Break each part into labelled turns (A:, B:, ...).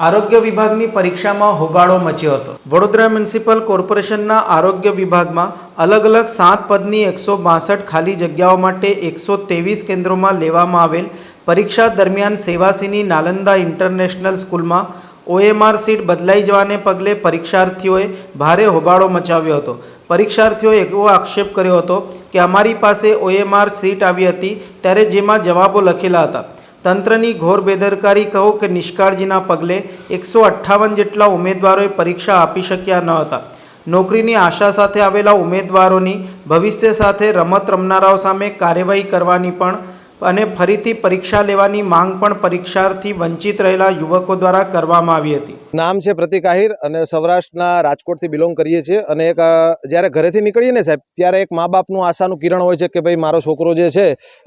A: આરોગ્ય વિભાગની પરીક્ષામાં હોબાળો મચ્યો હતો. વડોદરા મ્યુનિસિપલ કોર્પોરેશનના આરોગ્ય વિભાગમાં અલગ અલગ સાત પદની એકસો બાસઠ ખાલી જગ્યાઓ માટે એકસો ત્રેવીસ કેન્દ્રોમાં લેવામાં આવેલ પરીક્ષા દરમિયાન સેવાસીની નાલંદા ઇન્ટરનેશનલ સ્કૂલમાં ઓએમઆર સીટ બદલાઈ જવાને પગલે પરીક્ષાર્થીઓએ ભારે હોબાળો મચાવ્યો હતો. પરીક્ષાર્થીઓએ એવો આક્ષેપ કર્યો હતો કે અમારી પાસે ઓએમઆર સીટ આવી હતી, ત્યારે જેમાં જવાબો લખેલા હતા. તંત્રની ઘોર બેદરકારી કહો કે નિષ્કાળજીના પગલે એકસો અઠ્ઠાવન જેટલા ઉમેદવારોએ પરીક્ષા આપી શક્યા ન હતા. નોકરીની આશા સાથે આવેલા ઉમેદવારોની ભવિષ્ય સાથે રમત રમનારાઓ સામે કાર્યવાહી કરવાની પણ અને ફરીથી પરીક્ષા લેવાની માંગ પણ પરીક્ષાર્થી વંચિત રહેલા યુવકો દ્વારા કરવામાં આવી હતી.
B: નામ છે પ્રતિક આહિર અને સૌરાષ્ટ્રના રાજકોટથી બિલોંગ કરીએ છીએ અને એક જ્યારે ઘરેથી નીકળીએ ને સાહેબ, ત્યારે એક મા બાપનું આશાનું કિરણ હોય છે કે ભાઈ મારો છોકરો જે છે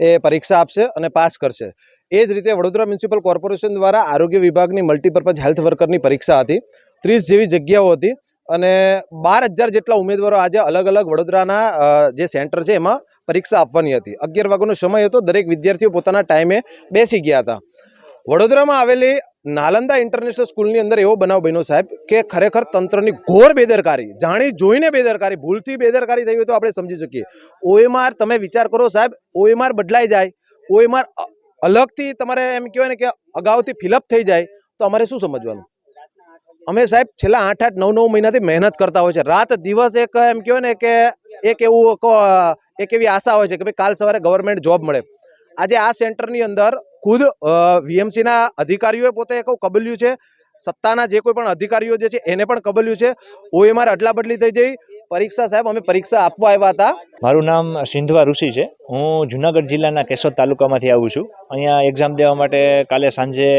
B: એ પરીક્ષા આપશે અને પાસ કરશે. એ જ રીતે વડોદરા મ્યુનિસિપલ કોર્પોરેશન દ્વારા આરોગ્ય વિભાગની મલ્ટીપર્પઝ હેલ્થ વર્કરની પરીક્ષા હતી. ત્રીસ જેવી જગ્યાઓ હતી અને બાર હજાર જેટલા ઉમેદવારો આજે અલગ અલગ વડોદરાના જે સેન્ટર છે એમાં પરીક્ષા આપવાની હતી. અગિયાર વાગ્યાનો સમય હતો, દરેક વિદ્યાર્થીઓ પોતાના ટાઈમે બેસી ગયા હતા. વડોદરામાં આવેલી નાલંદા ઇન્ટરનેશનલ સ્કૂલની અંદર એવો બનાવ બન્યો સાહેબ કે ખરેખર તંત્રની ઘોર બેદરકારી, જાણી જોઈને બેદરકારી, ભૂલથી બેદરકારી થઈ હોય તો આપણે સમજી શકીએ. ઓએમઆર તમે વિચાર કરો સાહેબ, ઓએમઆર બદલાઈ જાય, ઓએમઆર અલગથી તમારે એમ કહેવાય ને કે અગાઉથી ફિલઅપ થઈ જાય, તો અમારે શું સમજવાનું? અમે સાહેબ છેલ્લા આઠ આઠ નવ નવ મહિનાથી મહેનત કરતા હોય છે. રાત દિવસ એક એમ કહેવાય ને કે એક એવું એક એવી આશા હોય છે કે ભાઈ કાલ સવારે ગવર્મેન્ટ જોબ મળે. આજે આ સેન્ટરની અંદર ખુદ વીએમસીના અધિકારીઓએ પોતે એક કબલ્યું છે. સત્તાના જે કોઈ પણ અધિકારીઓ જે છે, એને પણ કબલ્યું છે. ઓએમઆર અદલા બદલી થઈ જઈ. પરીક્ષા સાહેબ, અમે પરીક્ષા આપવા આવ્યા હતા.
C: મારું નામ સિંધવા ઋષિ છે. હું જુનાગઢ જિલ્લાના કેશોદ તાલુકામાંથી આવું છું. અહીંયા એક્ઝામ દેવા માટે કાલે સાંજે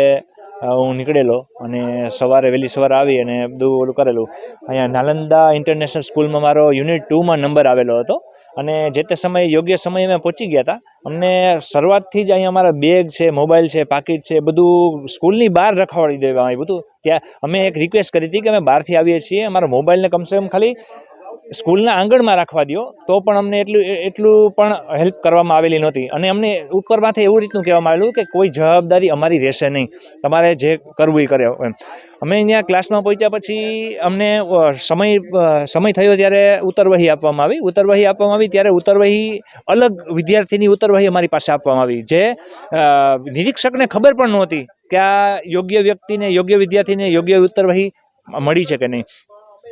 C: હું નીકળેલો અને સવારે વહેલી સવારે આવી અને બધું ઓલું કરેલું. અહીંયા નાલંદા ઇન્ટરનેશનલ સ્કૂલમાં મારો યુનિટ ટુમાં નંબર આવેલો હતો અને જે તે સમયે યોગ્ય સમયે અમે પહોંચી ગયા હતા. અમને શરૂઆતથી જ અહીંયા અમારા બેગ છે, મોબાઈલ છે, પાકીટ છે, બધું સ્કૂલની બહાર રખવાડી દેવામાં આવ્યું હતું. ત્યાં અમે એક રિક્વેસ્ટ કરી હતી કે અમે બહારથી આવીએ છીએ. અમારો મોબાઈલને કમસે કમ ખાલી સ્કૂલના આંગણમાં રાખવા દો તો પણ અમને એટલું એટલું પણ હેલ્પ કરવામાં આવેલી નહોતી. અને અમને ઉપરમાંથી એવું રીતનું કહેવામાં આવેલું કે કોઈ જવાબદારી અમારી રહેશે નહીં. તમારે જે કરવું એ કરે એમ. અમે અહીંયા ક્લાસમાં પહોંચ્યા પછી અમને સમય સમય થયો ત્યારે ઉત્તરવહી આપવામાં આવી. ઉત્તરવહી આપવામાં આવી ત્યારે ઉત્તરવહી અલગ વિદ્યાર્થીની ઉત્તરવહી અમારી પાસે આપવામાં આવી. જે નિરીક્ષકને ખબર પણ નહોતી કે આ યોગ્ય વ્યક્તિને, યોગ્ય વિદ્યાર્થીને યોગ્ય ઉત્તરવહી મળી છે કે નહીં.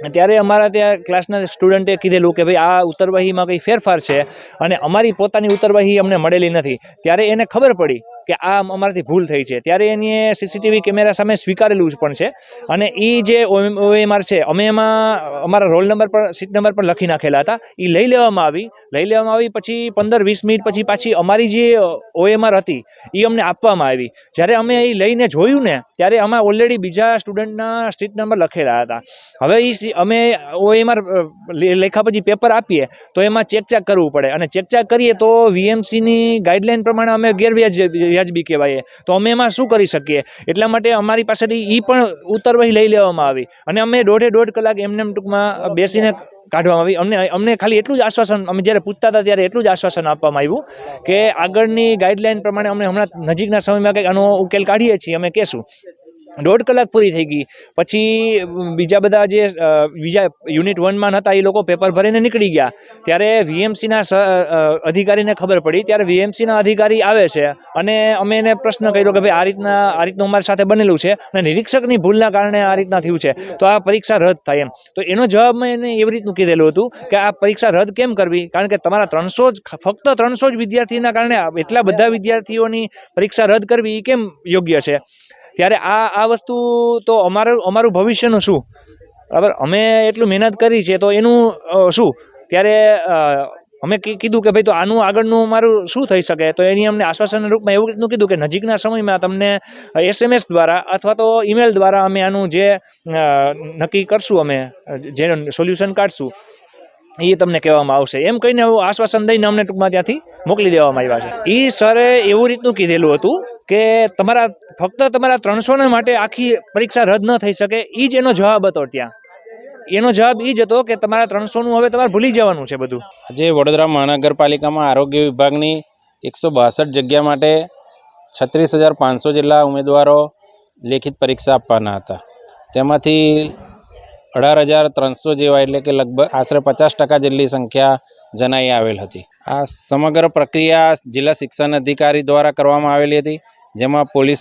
C: ત્યારે અમારા ત્યાં ક્લાસના સ્ટુડન્ટે કીધેલું કે ભાઈ, આ ઉતરવાહીમાં કંઈ ફેરફાર છે અને અમારી પોતાની ઉત્તરવાહી અમને મળેલી નથી. ત્યારે એને ખબર પડી કે આ અમારાથી ભૂલ થઈ છે. ત્યારે એની સીસીટીવી કેમેરા સામે સ્વીકારેલું પણ છે. અને એ જે ઓએમઆર છે, અમે એમાં અમારા રોલ નંબર પર, સીટ નંબર પર લખી નાખેલા હતા. એ લઈ લેવામાં આવી લઈ લેવામાં આવી. પછી પંદર, વીસ મિનિટ પછી પાછી અમારી જે ઓએમઆર હતી એ અમને આપવામાં આવી. જ્યારે અમે એ લઈને જોયું ને, ત્યારે અમે ઓલરેડી બીજા સ્ટુડન્ટના સ્ટ્રીટ નંબર લખેલા હતા. હવે એ અમે ઓએમઆર લેખા પછી પેપર આપીએ, તો એમાં ચેક ચેક કરવું પડે. અને ચેક ચેક કરીએ તો વીએમસીની ગાઈડલાઈન પ્રમાણે અમે ગેરવ્યાજ, વ્યાજબી કહેવાય તો અમે એમાં શું કરી શકીએ? એટલા માટે અમારી પાસેથી એ પણ ઉત્તરવહી લઈ લેવામાં આવી. અને અમે દોઢે દોઢ કલાક એમને એમ ટૂંકમાં બેસીને કાઢવામાં આવી. અમને અમને ખાલી એટલું જ આશ્વાસન, અમે જ્યારે પૂછતા હતા ત્યારે એટલું જ આશ્વાસન આપવામાં આવ્યું કે આગળની ગાઈડલાઈન પ્રમાણે અમે હમણાં નજીકના સમયમાં કંઈક આનો ઉકેલ કાઢીએ છીએ, અમે કહેશું. દોઢ કલાક પૂરી થઈ ગઈ. પછી બીજા બધા જે બીજા યુનિટ વનમાં હતા એ લોકો પેપર ભરીને નીકળી ગયા. ત્યારે વીએમસીના અધિકારીને ખબર પડી. ત્યારે વીએમસીના અધિકારી આવે છે અને અમે એને પ્રશ્ન કર્યો કે ભાઈ, આ રીતના, આ રીતનું અમારી સાથે બનેલું છે અને નિરીક્ષકની ભૂલના કારણે આ રીતના થયું છે. તો આ પરીક્ષા રદ થાય એમ. તો એનો જવાબ મેં એને એવી રીતનું કીધેલું હતું કે આ પરીક્ષા રદ કેમ કરવી? કારણ કે તમારા ત્રણસો જ ફક્ત ત્રણસો જ વિદ્યાર્થીના કારણે એટલા બધા વિદ્યાર્થીઓની પરીક્ષા રદ કરવી એ કેમ યોગ્ય છે? ત્યારે આ આ વસ્તુ તો અમારું અમારું ભવિષ્યનું શું? બરાબર? અમે એટલું મહેનત કરી છે તો એનું શું? ત્યારે અમે કીધું કે ભાઈ તો આનું આગળનું મારું શું થઈ શકે? તો એની અમને આશ્વાસનના રૂપમાં એવું રીતનું કીધું કે નજીકના સમયમાં તમને એસએમએસ દ્વારા અથવા તો ઈમેલ દ્વારા અમે આનું જે નક્કી કરશું અમે જે સોલ્યુશન કાઢશું, એ તમને કહેવામાં આવશે. એમ કહીને આશ્વાસન દઈને અમને ટૂંકમાં ત્યાંથી મોકલી દેવામાં આવ્યા છે. એ સરે એવું રીતનું કીધેલું હતું કે તમારા, ફક્ત તમારા ત્રણસોના માટે આખી પરીક્ષા રદ ન થઈ શકે એ જ એનો જવાબ હતો ત્યાં. એનો જવાબ એ જ હતો કે તમારા ત્રણસોનું હવે તમારે ભૂલી જવાનું છે બધું.
D: આજે વડોદરા મહાનગરપાલિકામાં આરોગ્ય વિભાગની એકસો બાસઠ જગ્યા માટે છત્રીસ હજાર પાંચસો જેટલા ઉમેદવારો લેખિત પરીક્ષા આપવાના હતા. તેમાંથી અઢાર હજાર ત્રણસો જેવા એટલે કે લગભગ આશરે પચાસ ટકા જેટલી સંખ્યા જણાઈ આવેલ હતી. આ સમગ્ર પ્રક્રિયા જિલ્લા શિક્ષણ અધિકારી દ્વારા કરવામાં આવેલી હતી. જેમાં પોલીસ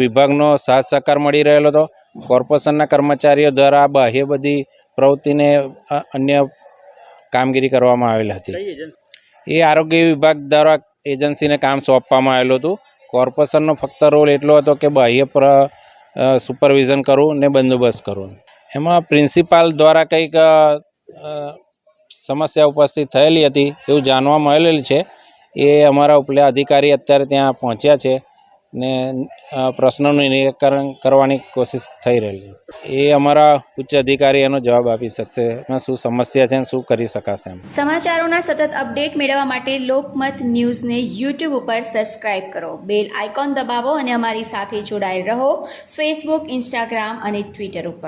D: વિભાગનો સાથ સહકાર મળી રહેલો હતો. કોર્પોરેશનના કર્મચારીઓ દ્વારા બાહ્ય બધી પ્રવૃત્તિને અન્ય કામગીરી કરવામાં આવેલ હતી. એ આરોગ્ય વિભાગ દ્વારા એજન્સીને કામ સોંપવામાં આવેલું હતું. કોર્પોરેશનનો ફક્ત રોલ એટલો હતો કે બાહ્ય પ્ર સુપરવિઝન કરવું ને બંદોબસ્ત કરવું. એમાં પ્રિન્સિપાલ દ્વારા કંઈક સમસ્યા ઉપસ્થિત થયેલી હતી એવું જાણવા મળેલ છે. એ અમારા ઉપલા અધિકારી અત્યારે ત્યાં પહોંચ્યા છે. ને પ્રશ્નોનું નિરાકરણ કરવાની કોશિશ થઈ રહેલી. એ અમારા ઉચ્ચ અધિકારી એનો જવાબ આપી શકશે એમાં શું સમસ્યા છે શું કરી શકાશે
E: સમાચારોના સતત અપડેટ મેળવવા માટે લોકમત ન્યૂઝને યુટ્યુબ ઉપર સબસ્ક્રાઇબ કરો. બેલ આઇકોન દબાવો અને અમારી સાથે જોડાયેલ રહો ફેસબુક, ઇન્સ્ટાગ્રામ અને ટ્વિટર ઉપર.